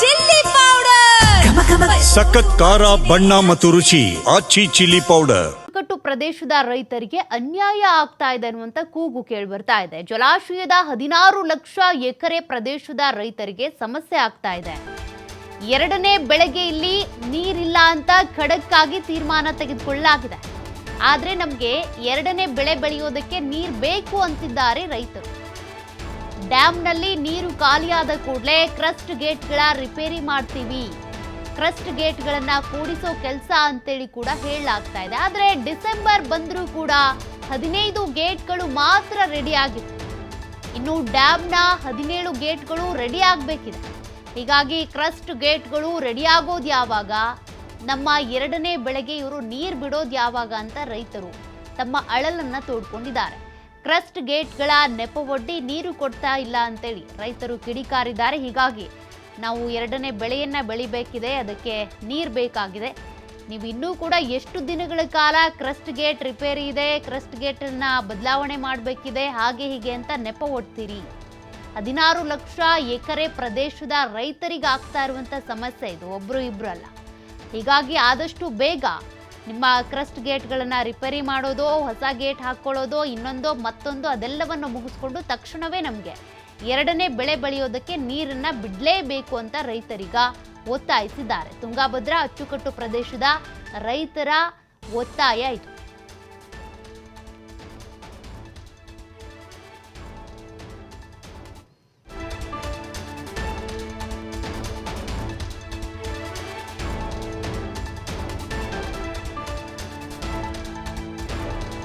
Chilli powder. ಸಖತ್ ಖಾರ ಬಣ್ಣ ಮತ್ತು ರುಚಿ ಆಚಿ ಚಿಲ್ಲಿ ಪೌಡರ್. ಪ್ರದೇಶದ ರೈತರಿಗೆ ಅನ್ಯಾಯ ಆಗ್ತಾ ಇದೆ ಅನ್ನುವಂತ ಕೂಗು ಕೇಳಿ ಬರ್ತಾ ಇದೆ. ಜಲಾಶಯದ ಹದಿನಾರು ಲಕ್ಷ ಎಕರೆ ಪ್ರದೇಶದ ರೈತರಿಗೆ ಸಮಸ್ಯೆ ಆಗ್ತಾ ಇದೆ. ಎರಡನೇ ಬೆಳೆಗೆ ಇಲ್ಲಿ ನೀರಿಲ್ಲ ಅಂತ ಖಡಕ್ಕಾಗಿ ತೀರ್ಮಾನ ತೆಗೆದುಕೊಳ್ಳಲಾಗಿದೆ. ಆದ್ರೆ ನಮಗೆ ಎರಡನೇ ಬೆಳೆ ಬೆಳೆಯೋದಕ್ಕೆ ನೀರ್ ಬೇಕು ಅಂತಿದ್ದಾರೆ ರೈತರು. ಡ್ಯಾಂನಲ್ಲಿ ನೀರು ಖಾಲಿಯಾದ ಕೂಡಲೇ ಕ್ರಸ್ಟ್ ಗೇಟ್ಗಳ ರಿಪೇರಿ ಮಾಡ್ತೀವಿ. ಕ್ರಸ್ಟ್ ಗೇಟ್ಗಳನ್ನ ಕೂಡಿಸೋ ಕೆಲಸ ಅಂತೇಳಿ ಕೂಡ ಹೇಳಲಾಗ್ತಾ ಇದೆ. ಆದ್ರೆ ಡಿಸೆಂಬರ್ ಬಂದರೂ ಕೂಡ ಹದಿನೈದು ಗೇಟ್ಗಳು ಮಾತ್ರ ರೆಡಿ ಆಗಿತ್ತು. ಇನ್ನು ಡ್ಯಾಮ್ನ ಹದಿನೇಳು ಗೇಟ್ಗಳು ರೆಡಿ ಆಗಬೇಕಿದೆ. ಹೀಗಾಗಿ ಕ್ರಸ್ಟ್ ಗೇಟ್ಗಳು ರೆಡಿ ಆಗೋದು ಯಾವಾಗ? ನಮ್ಮ ಎರಡನೇ ಬೆಳೆಗೆ ಇವರು ನೀರು ಬಿಡೋದು ಯಾವಾಗ ಅಂತ ರೈತರು ತಮ್ಮ ಅಳಲನ್ನ ತೋಡ್ಕೊಂಡಿದ್ದಾರೆ. ಕ್ರಸ್ಟ್ ಗೇಟ್ಗಳ ನೆಪವೊಡ್ಡಿ ನೀರು ಕೊಡ್ತಾ ಇಲ್ಲ ಅಂತೇಳಿ ರೈತರು ಕಿಡಿಕಾರಿದ್ದಾರೆ. ಹೀಗಾಗಿ ನಾವು ಎರಡನೇ ಬೆಳೆಯನ್ನ ಬೆಳಿಬೇಕಿದೆ, ಅದಕ್ಕೆ ನೀರು ಬೇಕಾಗಿದೆ. ನೀವು ಇನ್ನೂ ಕೂಡ ಎಷ್ಟು ದಿನಗಳ ಕಾಲ ಕ್ರಸ್ಟ್ ಗೇಟ್ ರಿಪೇರಿ ಇದೆ, ಕ್ರಸ್ಟ್ ಗೇಟನ್ನು ಬದಲಾವಣೆ ಮಾಡಬೇಕಿದೆ, ಹಾಗೆ ಹೀಗೆ ಅಂತ ನೆಪ ಒಡ್ತೀರಿ. ಹದಿನಾರು ಲಕ್ಷ ಎಕರೆ ಪ್ರದೇಶದ ರೈತರಿಗೆ ಆಗ್ತಾ ಇರುವಂತ ಸಮಸ್ಯೆ ಇದು ಒಬ್ಬರು ಇಬ್ರು ಅಲ್ಲ. ಹೀಗಾಗಿ ಆದಷ್ಟು ಬೇಗ ನಿಮ್ಮ ಕ್ರಸ್ಟ್ ಗೇಟ್ಗಳನ್ನು ರಿಪೇರಿ ಮಾಡೋದು, ಹೊಸ ಗೇಟ್ ಹಾಕ್ಕೊಳ್ಳೋದು, ಇನ್ನೊಂದು, ಮತ್ತೊಂದು, ಅದೆಲ್ಲವನ್ನು ಮುಗಿಸ್ಕೊಂಡು ತಕ್ಷಣವೇ ನಮಗೆ ಎರಡನೇ ಬೆಳೆ ಬೆಳೆಯೋದಕ್ಕೆ ನೀರನ್ನು ಬಿಡಲೇಬೇಕು ಅಂತ ರೈತರಿಗ ಒತ್ತಾಯಿಸಿದ್ದಾರೆ. ತುಂಗಾಭದ್ರಾ ಅಚ್ಚುಕಟ್ಟು ಪ್ರದೇಶದ ರೈತರ ಒತ್ತಾಯ ಇದು.